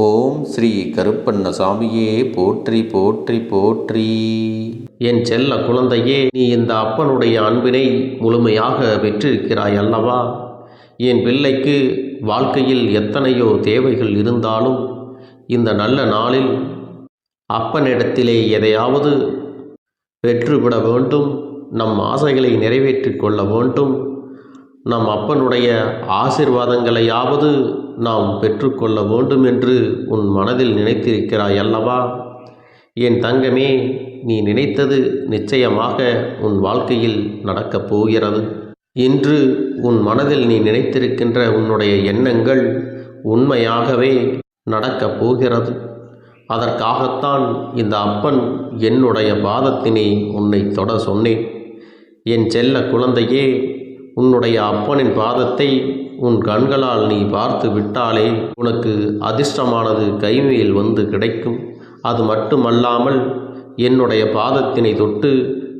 ஓம் ஸ்ரீ கருப்பண்ண சாமியே போற்றி போற்றி போற்றி. என் செல்ல குழந்தையே நீ இந்த அப்பனுடைய அன்பினை முழுமையாக பெற்றிருக்கிறாய் அல்லவா? என் பிள்ளைக்கு வாழ்க்கையில் எத்தனையோ தேவைகள் இருந்தாலும் இந்த நல்ல நாளில் அப்பனிடத்திலே எதையாவது பெற்றுவிட வேண்டும் நம் ஆசைகளை நிறைவேற்றிக் கொள்ள வேண்டும். நம் அப்பனுடைய ஆசிர்வாதங்களையாவது நாம் பெற்றுக்கொள்ள வேண்டும் என்று உன் மனதில் நினைத்திருக்கிறாய் அல்லவா? என் தங்கமே நீ நினைத்தது நிச்சயமாக உன் வாழ்க்கையில் நடக்கப் போகிறது. இன்று உன் மனதில் நீ நினைத்திருக்கின்ற உன்னுடைய எண்ணங்கள் உண்மையாகவே நடக்கப் போகிறது. அதற்காகத்தான் இந்த அப்பன் என்னுடைய பாதத்தினை உன்னை தொட சொன்னேன். என் செல்ல குழந்தையே உன்னுடைய அப்பனின் பாதத்தை உன் கண்களால் நீ பார்த்து விட்டாலே உனக்கு அதிர்ஷ்டமானது கைமேல் வந்து கிடைக்கும். அது மட்டுமல்லாமல் என்னுடைய பாதத்தினை தொட்டு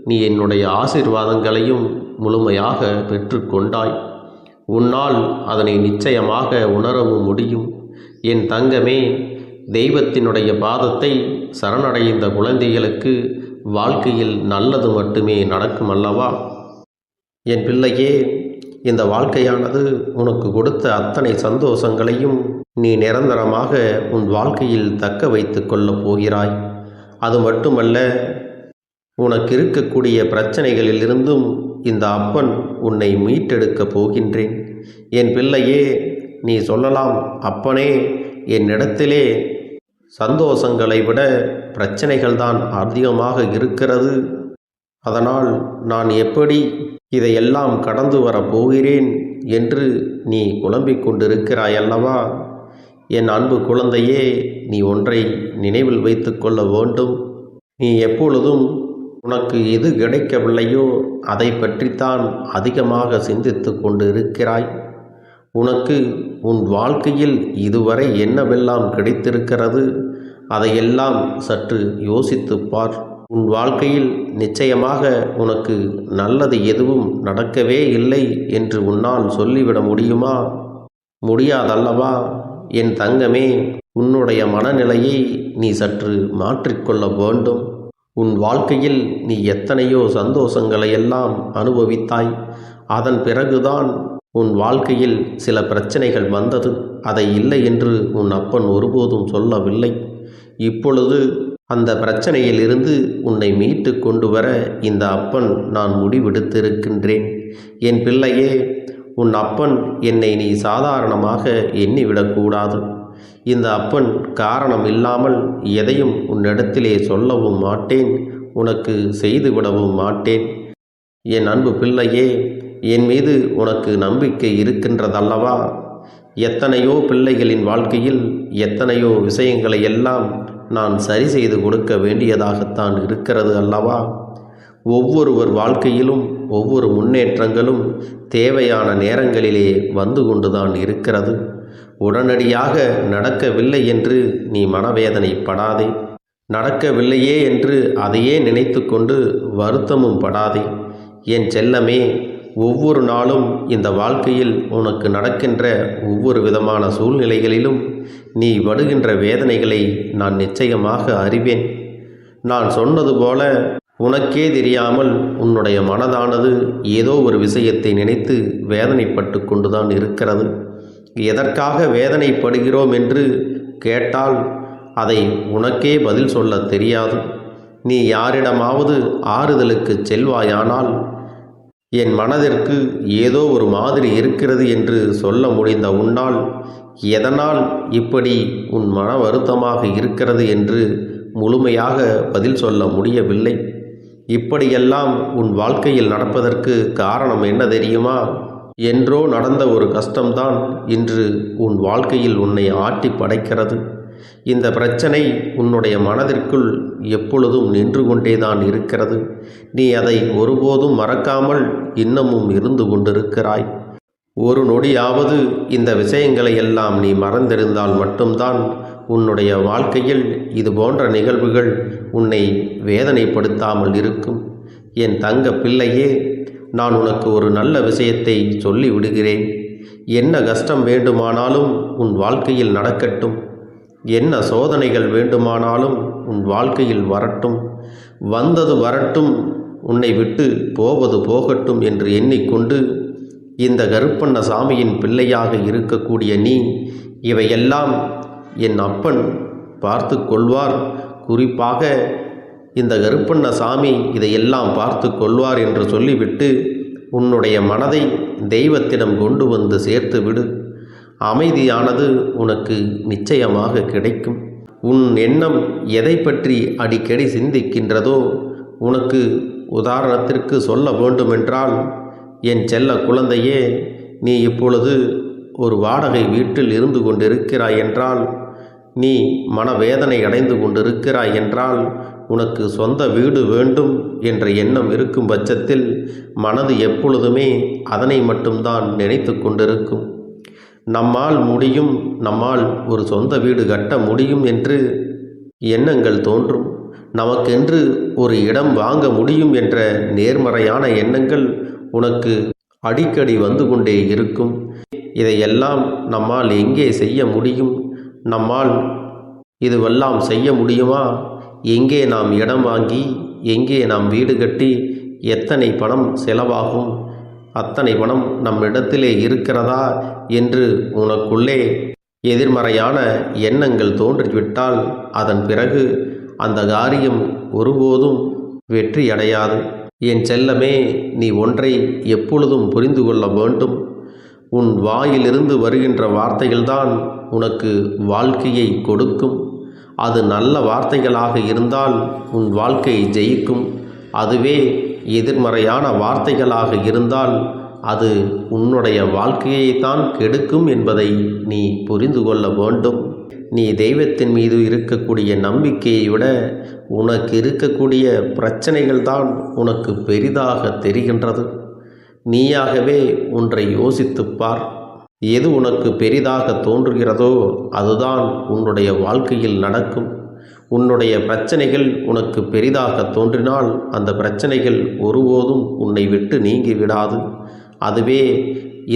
நீ என்னுடைய ஆசீர்வாதங்களையும் முழுமையாக பெற்றுக்கொண்டாய் உன்னால் அதனை நிச்சயமாக உணரவும் முடியும். என் தங்கமே தெய்வத்தினுடைய பாதத்தை சரணடைந்த குழந்தைகளுக்கு வாழ்க்கையில் நல்லது மட்டுமே நடக்கும் அல்லவா என் பிள்ளையே இந்த வாழ்க்கையானது உனக்கு கொடுத்த அத்தனை சந்தோஷங்களையும் நீ நிரந்தரமாக உன் வாழ்க்கையில் தக்க வைத்து கொள்ளப் போகிறாய். அது மட்டுமல்ல உனக்கு இருக்கக்கூடிய பிரச்சனைகளிலிருந்தும் இந்த அப்பன் உன்னை மீட்டெடுக்கப் போகின்றேன். என் பிள்ளையே நீ சொல்லலாம் அப்பனே என்னிடத்திலே சந்தோஷங்களை விட பிரச்சனைகள் தான் அதிகமாக இருக்கிறது. அதனால் நான் எப்படி இதையெல்லாம் கடந்து வரப் போகிறேன் என்று நீ குழம்பிக் கொண்டிருக்கிறாயல்லவா என் அன்பு குழந்தையே நீ ஒன்றை நினைவில் வைத்து கொள்ள வேண்டும். நீ எப்பொழுதும் உனக்கு எது கிடைக்கவில்லையோ அதை பற்றித்தான் அதிகமாக சிந்தித்து கொண்டு இருக்கிறாய் உனக்கு உன் வாழ்க்கையில் இதுவரை என்னவெல்லாம் கிடைத்திருக்கிறது அதையெல்லாம் சற்று யோசித்துப் பார். உன் வாழ்க்கையில் நிச்சயமாக உனக்கு நல்லது எதுவும் நடக்கவே இல்லை என்று உன்னால் சொல்லிவிட முடியுமா? முடியாதல்லவா? என் தங்கமே உன்னுடைய மனநிலையை நீ சற்று மாற்றிக்கொள்ள வேண்டும். உன் வாழ்க்கையில் நீ எத்தனையோ சந்தோஷங்களை எல்லாம் அனுபவித்தாய். அதன் பிறகுதான் உன் வாழ்க்கையில் சில பிரச்சனைகள் வந்தது. அதை இல்லை என்று உன் அப்பன் ஒருபோதும் சொல்லவில்லை. இப்பொழுது அந்த பிரச்சனையிலிருந்து உன்னை மீட்டு கொண்டு வர இந்த அப்பன் நான் முடிவெடுத்திருக்கின்றேன். என் பிள்ளையே உன் அப்பன் என்னை நீ சாதாரணமாக எண்ணிவிடக்கூடாது. இந்த அப்பன் காரணம் இல்லாமல் எதையும் உன்னிடத்திலே சொல்லவும் மாட்டேன் உனக்கு செய்துவிடவும் மாட்டேன். என் அன்பு பிள்ளையே என் மீது உனக்கு நம்பிக்கை இருக்கின்றதல்லவா? எத்தனையோ பிள்ளைகளின் வாழ்க்கையில் எத்தனையோ விஷயங்களை எல்லாம் நான் சரி செய்து கொடுக்க வேண்டியதாகத்தான் இருக்கிறது அல்லவா? ஒவ்வொருவர் வாழ்க்கையிலும் ஒவ்வொரு முன்னேற்றங்களும் தேவையான நேரங்களிலே வந்து கொண்டுதான் இருக்கிறது. உடனடியாக நடக்கவில்லை என்று நீ மனவேதனைப்படாதே. நடக்கவில்லையே என்று அதையே நினைத்து கொண்டு வருத்தமும் படாதே. என் செல்லமே ஒவ்வொரு நாளும் இந்த வாழ்க்கையில் உனக்கு நடக்கின்ற ஒவ்வொரு விதமான சூழ்நிலைகளிலும் நீ படுகின்ற வேதனைகளை நான் நிச்சயமாக அறிவேன். நான் சொன்னது போல உனக்கே தெரியாமல் உன்னுடைய மனதானது ஏதோ ஒரு விஷயத்தை நினைத்து வேதனைப்பட்டு கொண்டுதான் இருக்கிறது. எதற்காக வேதனைப்படுகிறோம் என்று கேட்டால் அதை உனக்கே பதில் சொல்ல தெரியாது. நீ யாரிடமாவது ஆறுதலுக்கு செல்வாயானால் என் மனதிற்கு ஏதோ ஒரு மாதிரி இருக்கிறது என்று சொல்ல முடிந்த உன்னால் எதனால் இப்படி உன் மன வருத்தமாக இருக்கிறது என்று முழுமையாக பதில் சொல்ல முடியவில்லை? இப்படியெல்லாம் உன் வாழ்க்கையில் நடப்பதற்கு காரணம் என்ன தெரியுமா? என்றோ நடந்த ஒரு கஷ்டம்தான் இன்று உன் வாழ்க்கையில் உன்னை ஆட்டி படைக்கிறது. இந்த பிரச்சனை உன்னுடைய மனதிற்குள் எப்பொழுதும் நின்று கொண்டேதான் இருக்கிறது. நீ அதை ஒருபோதும் மறக்காமல் இன்னமும் இருந்து கொண்டிருக்கிறாய். ஒரு நொடியாவது இந்த விஷயங்களை எல்லாம் நீ மறந்திருந்தால் மட்டும்தான் உன்னுடைய வாழ்க்கையில் இது போன்ற நிகழ்வுகள் உன்னை வேதனைப்படுத்தாமல் இருக்கும். என் தங்க பிள்ளையே நான் உனக்கு ஒரு நல்ல விஷயத்தை சொல்லி விடுகிறேன் என்ன கஷ்டம் வேண்டுமானாலும் உன் வாழ்க்கையில் நடக்கட்டும். என்ன சோதனைகள் வேண்டுமானாலும் உன் வாழ்க்கையில் வரட்டும். வந்தது வரட்டும் உன்னை விட்டு போவது போகட்டும் என்று எண்ணிக்கொண்டு இந்த கருப்பண்ண சாமியின் பிள்ளையாக இருக்கக்கூடிய நீ இவையெல்லாம் என் அப்பன் பார்த்து கொள்வார். குறிப்பாக இந்த கருப்பண்ண சாமி இதையெல்லாம் பார்த்து கொள்வார் என்று சொல்லிவிட்டு உன்னுடைய மனதை தெய்வத்திடம் கொண்டு வந்து சேர்த்து விடு அமைதியானது உனக்கு நிச்சயமாக கிடைக்கும். உன் எண்ணம் எதை பற்றி அடிக்கடி சிந்திக்கின்றதோ உனக்கு உதாரணத்திற்கு சொல்ல வேண்டுமென்றால் என் செல்ல குழந்தையே நீ இப்பொழுது ஒரு வாடகை வீட்டில் இருந்து கொண்டிருக்கிறாய் என்றால் நீ மனவேதனை அடைந்து கொண்டிருக்கிறாய் என்றால் உனக்கு சொந்த வீடு வேண்டும் என்ற எண்ணம் இருக்கும் பட்சத்தில் மனது எப்பொழுதுமே அதனை மட்டும்தான் நினைத்து கொண்டிருக்கும். நம்மால் முடியும் நம்மால் ஒரு சொந்த வீடு கட்ட முடியும் என்று எண்ணங்கள் தோன்றும். நமக்கென்று ஒரு இடம் வாங்க முடியும் என்ற நேர்மறையான எண்ணங்கள் உனக்கு அடிக்கடி வந்து கொண்டே இருக்கும். இதையெல்லாம் நம்மால் எங்கே செய்ய முடியும்? நம்மால் இதுவெல்லாம் செய்ய முடியுமா? எங்கே நாம் இடம் வாங்கி எங்கே நாம் வீடு கட்டி எத்தனை பணம் செலவாகும்? அத்தனை பணம் நம்மிடத்திலே இருக்கிறதா? என்று உனக்குள்ளே எதிர்மறையான எண்ணங்கள் தோன்றிவிட்டால் அதன் பிறகு அந்த காரியம் ஒருபோதும் வெற்றி அடையாது என் செல்லமே நீ ஒன்றை எப்பொழுதும் புரிந்து கொள்ள வேண்டும். உன் வாயிலிருந்து வருகின்ற வார்த்தைகள்தான் உனக்கு வாழ்க்கையை கொடுக்கும். அது நல்ல வார்த்தைகளாக இருந்தால் உன் வாழ்க்கையை ஜெயிக்கும். அதுவே எதிர்மறையான வார்த்தைகளாக இருந்தால் அது உன்னுடைய வாழ்க்கையைத்தான் கெடுக்கும் என்பதை நீ புரிந்து கொள்ள வேண்டும். நீ தெய்வத்தின் மீது இருக்கக்கூடிய நம்பிக்கையை விட உனக்கு இருக்கக்கூடிய பிரச்சனைகள் தான் உனக்கு பெரிதாக தெரிகின்றது. நீயாகவே ஒன்றை யோசித்துப் பார். எது உனக்கு பெரிதாக தோன்றுகிறதோ அதுதான் உன்னுடைய வாழ்க்கையில் நடக்கும். உன்னுடைய பிரச்சனைகள் உனக்கு பெரிதாக தோன்றினால் அந்த பிரச்சனைகள் ஒருபோதும் உன்னை விட்டு நீங்கி விடாது. அதுவே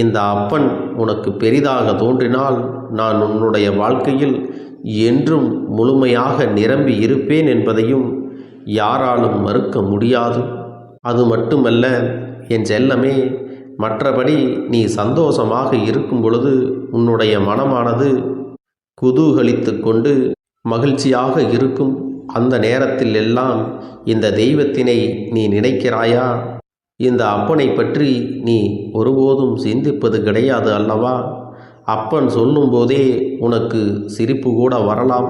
இந்த அப்பன் உனக்கு பெரிதாக தோன்றினால் நான் உன்னுடைய வாழ்க்கையில் என்றும் முழுமையாக நிரம்பி இருப்பேன் என்பதையும் யாராலும் மறுக்க முடியாது. அது மட்டுமல்ல என் செல்லமே மற்றபடி நீ சந்தோஷமாக இருக்கும் பொழுது உன்னுடைய மனமானது குதூகலித்து கொண்டு மகிழ்ச்சியாக இருக்கும். அந்த நேரத்தில் எல்லாம் இந்த தெய்வத்தினை நீ நினைக்கிறாயா? இந்த அப்பனை பற்றி நீ ஒருபோதும் சிந்திப்பது கிடையாது அல்லவா? அப்பன் சொல்லும்போதே உனக்கு சிரிப்பு கூட வரலாம்.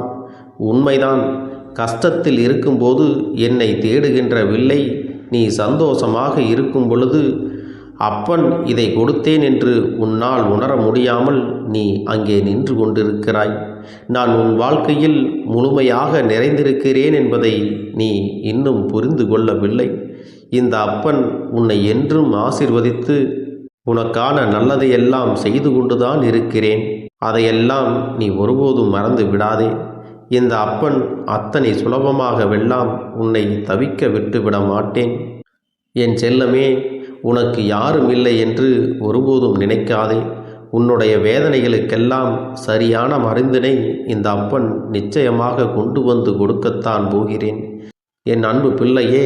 உண்மைதான். கஷ்டத்தில் இருக்கும்போது என்னை தேடுகின்ற வில்லை நீ சந்தோஷமாக இருக்கும் பொழுது அப்பன் இதை கொடுத்தேன் என்று உன்னால் உணர முடியாமல் நீ அங்கே நின்று கொண்டிருக்கிறாய். நான் உன் வாழ்க்கையில் முழுமையாக நிறைந்திருக்கிறேன் என்பதை நீ இன்னும் புரிந்து கொள்ளவில்லை. இந்த அப்பன் உன்னை என்றும் ஆசிர்வதித்து உனக்கான நல்லதையெல்லாம் செய்து கொண்டுதான் இருக்கிறேன். அதையெல்லாம் நீ ஒருபோதும் மறந்து விடாதே. இந்த அப்பன் அத்தனை சுலபமாக வெல்லாம் உன்னை தவிக்க விட்டு விட மாட்டேன். என் செல்லமே உனக்கு யாரும் இல்லை என்று ஒருபோதும் நினைக்காதே. உன்னுடைய வேதனைகளுக்கெல்லாம் சரியான மருந்தினை இந்த அப்பன் நிச்சயமாக கொண்டு வந்து கொடுக்கத்தான் போகிறேன். என் அன்பு பிள்ளையே